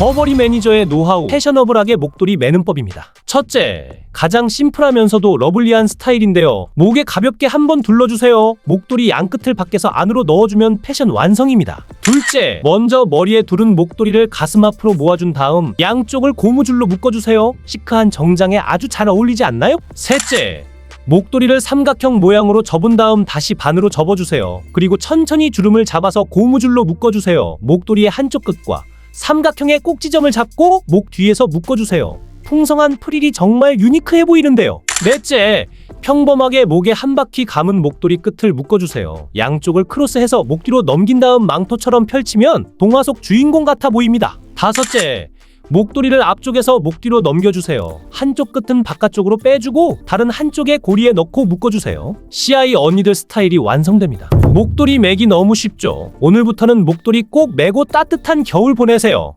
버버리 매니저의 노하우 패셔너블하게 목도리 매는 법입니다. 첫째, 가장 심플하면서도 러블리한 스타일인데요. 목에 가볍게 한번 둘러주세요. 목도리 양끝을 밖에서 안으로 넣어주면 패션 완성입니다. 둘째, 먼저 머리에 두른 목도리를 가슴 앞으로 모아준 다음 양쪽을 고무줄로 묶어주세요. 시크한 정장에 아주 잘 어울리지 않나요? 셋째, 목도리를 삼각형 모양으로 접은 다음 다시 반으로 접어주세요. 그리고 천천히 주름을 잡아서 고무줄로 묶어주세요. 목도리의 한쪽 끝과 삼각형의 꼭지점을 잡고 목 뒤에서 묶어주세요. 풍성한 프릴이 정말 유니크해 보이는데요. 넷째, 평범하게 목에 한 바퀴 감은 목도리 끝을 묶어주세요. 양쪽을 크로스해서 목 뒤로 넘긴 다음 망토처럼 펼치면 동화 속 주인공 같아 보입니다. 다섯째, 목도리를 앞쪽에서 목 뒤로 넘겨주세요. 한쪽 끝은 바깥쪽으로 빼주고 다른 한쪽에 고리에 넣고 묶어주세요. CI 언니들 스타일이 완성됩니다. 목도리 매기 너무 쉽죠? 오늘부터는 목도리 꼭 매고 따뜻한 겨울 보내세요.